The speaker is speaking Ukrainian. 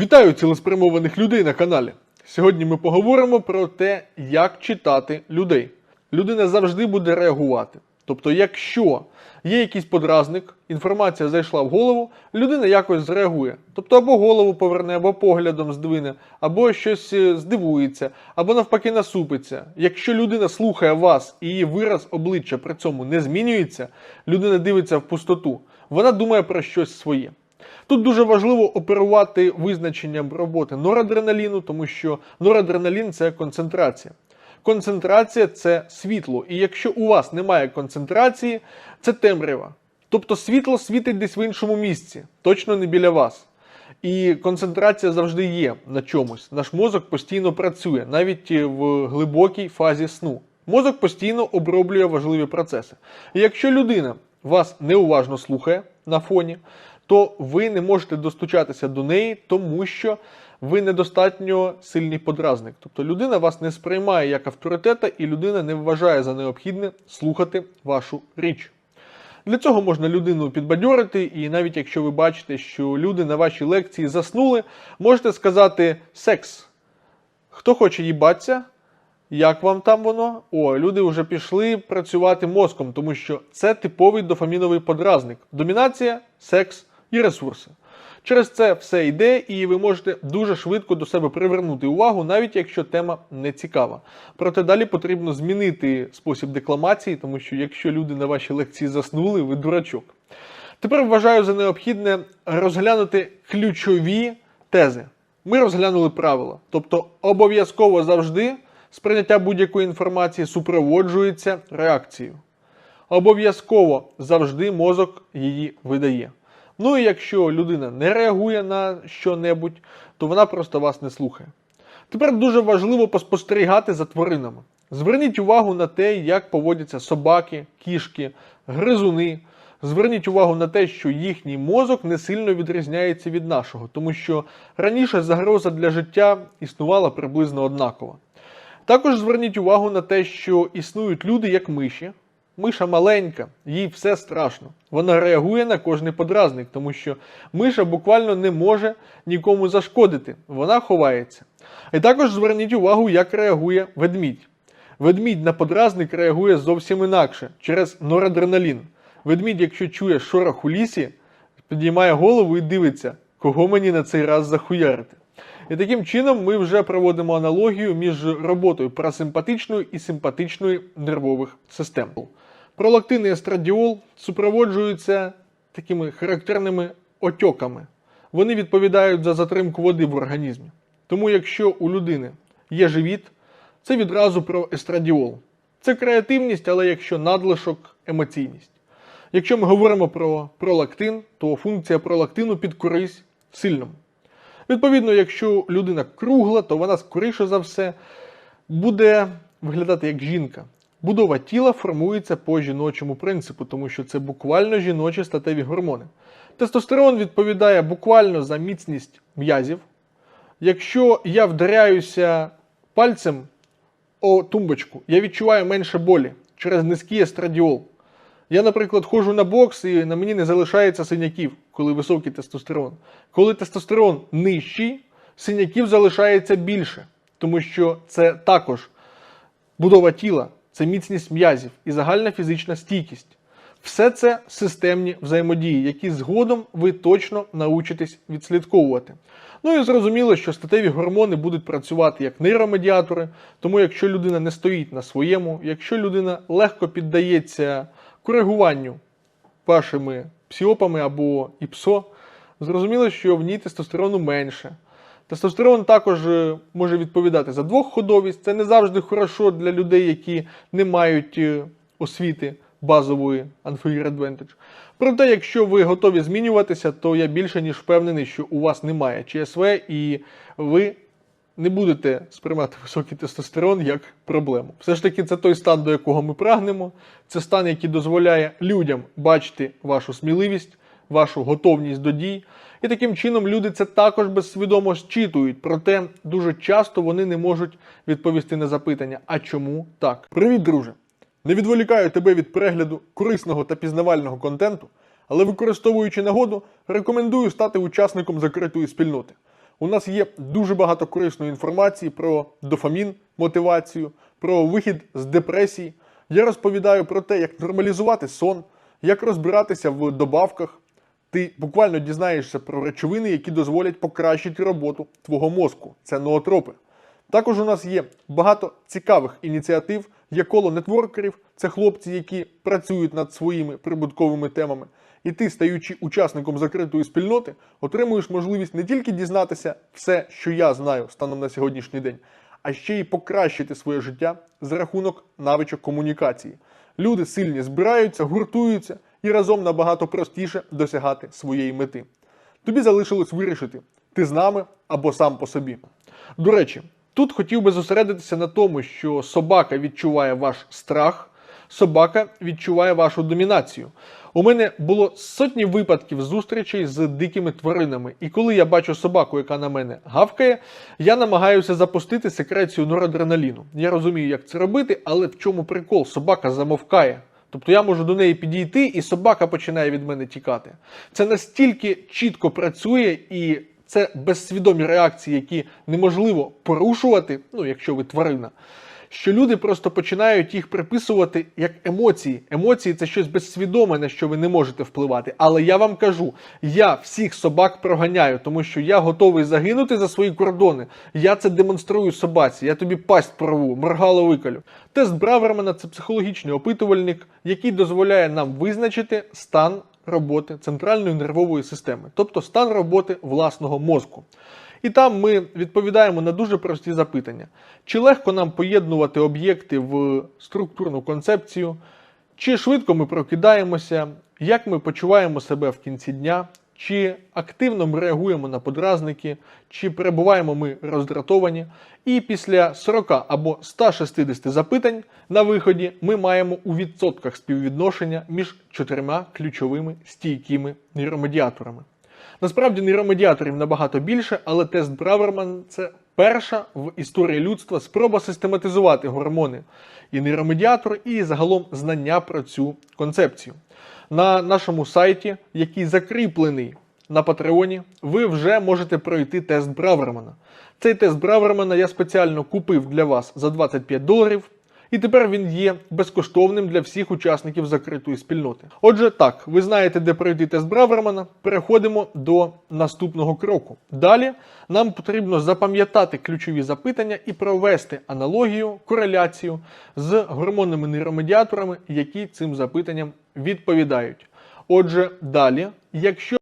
Вітаю цілеспрямованих людей на каналі. Сьогодні ми поговоримо про те, як читати людей. Людина завжди буде реагувати. Тобто, якщо є якийсь подразник, інформація зайшла в голову, людина якось зреагує. Тобто або голову поверне, або поглядом здвине, або щось е, здивується, або навпаки насупиться. Якщо людина слухає вас і її вираз обличчя при цьому не змінюється, людина дивиться в пустоту, вона думає про щось своє. Тут дуже важливо оперувати визначенням роботи норадреналіну, тому що норадреналін це концентрація. Концентрація це світло. І якщо у вас немає концентрації, це темрява. Тобто світло світить десь в іншому місці, точно не біля вас. І концентрація завжди є на чомусь. Наш мозок постійно працює, навіть в глибокій фазі сну. Мозок постійно оброблює важливі процеси. І якщо людина вас неуважно слухає на фоні, то ви не можете достучатися до неї, тому що ви недостатньо сильний подразник. Тобто людина вас не сприймає як авторитета, і людина не вважає за необхідне слухати вашу річ. Для цього можна людину підбадьорити, і навіть якщо ви бачите, що люди на вашій лекції заснули, можете сказати секс. Хто хоче їбатися? Як вам там воно? О, люди вже пішли працювати мозком, тому що це типовий дофаміновий подразник. Домінація, секс і ресурси. Через це все йде, і ви можете дуже швидко до себе привернути увагу, навіть якщо тема не цікава. Проте далі потрібно змінити спосіб декламації, тому що якщо люди на вашій лекції заснули, ви дурачок. Тепер вважаю за необхідне розглянути ключові тези. Ми розглянули правила, тобто обов'язково завжди сприйняття будь-якої інформації супроводжується реакцією. Обов'язково завжди мозок її видає. Ну і якщо людина не реагує на що-небудь, то вона просто вас не слухає. Тепер дуже важливо поспостерігати за тваринами. Зверніть увагу на те, як поводяться собаки, кішки, гризуни. Зверніть увагу на те, що їхній мозок не сильно відрізняється від нашого, тому що раніше загроза для життя існувала приблизно однакова. Також зверніть увагу на те, що існують люди як миші. Миша маленька, їй все страшно. Вона реагує на кожний подразник, тому що миша буквально не може нікому зашкодити, вона ховається. І також зверніть увагу, як реагує ведмідь. Ведмідь на подразник реагує зовсім інакше через норадреналін. Ведмідь, якщо чує шорох у лісі, підіймає голову і дивиться, кого мені на цей раз захуярити. І таким чином ми вже проводимо аналогію між роботою парасимпатичної і симпатичної нервових систем. Пролактин і естрадіол супроводжуються такими характерними отьоками. Вони відповідають за затримку води в організмі. Тому, якщо у людини є живіт, це відразу про естрадіол. Це креативність, але якщо надлишок емоційність. Якщо ми говоримо про пролактин, то функція пролактину під підкорись сильному. Відповідно, якщо людина кругла, то вона скоріше за все буде виглядати як жінка. Будова тіла формується по жіночому принципу, тому що це буквально жіночі статеві гормони. Тестостерон відповідає буквально за міцність м'язів. Якщо я вдаряюся пальцем о тумбочку, я відчуваю менше болі через низький естрадіол. Я, наприклад, ходжу на бокс і на мені не залишається синяків, коли високий тестостерон. Коли тестостерон нижчий, синяків залишається більше, тому що це також будова тіла, це міцність м'язів і загальна фізична стійкість. Все це системні взаємодії, які згодом ви точно научитесь відслідковувати. Ну і зрозуміло, що статеві гормони будуть працювати як нейромедіатори, тому якщо людина не стоїть на своєму, якщо людина легко піддається коригуванню вашими псіопами або ІПСО, зрозуміло, що в ній тестостерону менше. Тестостерон також е, може відповідати за двохходовість. Це не завжди хорошо для людей, які не мають е, освіти базової Unfair Advantage. Проте, якщо ви готові змінюватися, то я більше ніж впевнений, що у вас немає ЧСВ і ви не будете сприймати високий тестостерон як проблему. Все ж таки, це той стан, до якого ми прагнемо. Це стан, який дозволяє людям бачити вашу сміливість, вашу готовність до дій. І таким чином люди це також безсвідомо зчитують, проте дуже часто вони не можуть відповісти на запитання, а чому так? Привіт, друже! Не відволікаю тебе від перегляду корисного та пізнавального контенту, але використовуючи нагоду, рекомендую стати учасником закритої спільноти. У нас є дуже багато корисної інформації про дофамін, мотивацію, про вихід з депресії. Я розповідаю про те, як нормалізувати сон, як розбиратися в добавках. Ти буквально дізнаєшся про речовини, які дозволять покращити роботу твого мозку. Це ноотропи. Також у нас є багато цікавих ініціатив. Є коло нетворкерів, це хлопці, які працюють над своїми прибутковими темами. І ти, стаючи учасником закритої спільноти, отримуєш можливість не тільки дізнатися все, що я знаю станом на сьогоднішній день, а ще й покращити своє життя за рахунок навичок комунікації. Люди сильні збираються, гуртуються і разом набагато простіше досягати своєї мети. Тобі залишилось вирішити, ти з нами або сам по собі. До речі, тут хотів би зосередитися на тому, що собака відчуває ваш страх, собака відчуває вашу домінацію. У мене було сотні випадків зустрічей з дикими тваринами, і коли я бачу собаку, яка на мене гавкає, я намагаюся запустити секрецію норадреналіну. Я розумію, як це робити, але в чому прикол? Собака замовкає. Тобто я можу до неї підійти, і собака починає від мене тікати. Це настільки чітко працює, і це безсвідомі реакції, які неможливо порушувати, ну якщо ви тварина. Що люди просто починають їх приписувати як емоції. Емоції це щось безсвідоме, на що ви не можете впливати. Але я вам кажу, я всіх собак проганяю, тому що я готовий загинути за свої кордони. Я це демонструю собаці. Я тобі пасть порву, моргало викалю. Тест Бравермана це психологічний опитувальник, який дозволяє нам визначити стан роботи центральної нервової системи, тобто стан роботи власного мозку. І там ми відповідаємо на дуже прості запитання: чи легко нам поєднувати об'єкти в структурну концепцію, чи швидко ми прокидаємося, як ми почуваємо себе в кінці дня, чи активно ми реагуємо на подразники, чи перебуваємо ми роздратовані. І після 40 або 160 запитань на виході ми маємо у відсотках співвідношення між чотирма ключовими стійкими нейромедіаторами. Насправді нейромедіаторів набагато більше, але тест Браверман це перша в історії людства спроба систематизувати гормони і нейромедіатор, і загалом знання про цю концепцію. На нашому сайті, який закріплений на Патреоні, ви вже можете пройти тест Бравермана. Цей тест Бравермана я спеціально купив для вас за 25 доларів. І тепер він є безкоштовним для всіх учасників закритої спільноти. Отже, так, ви знаєте, де пройти тест Бравермана. Переходимо до наступного кроку. Далі нам потрібно запам'ятати ключові запитання і провести аналогію, кореляцію з гормонними нейромедіаторами, які цим запитанням відповідають. Отже, далі, якщо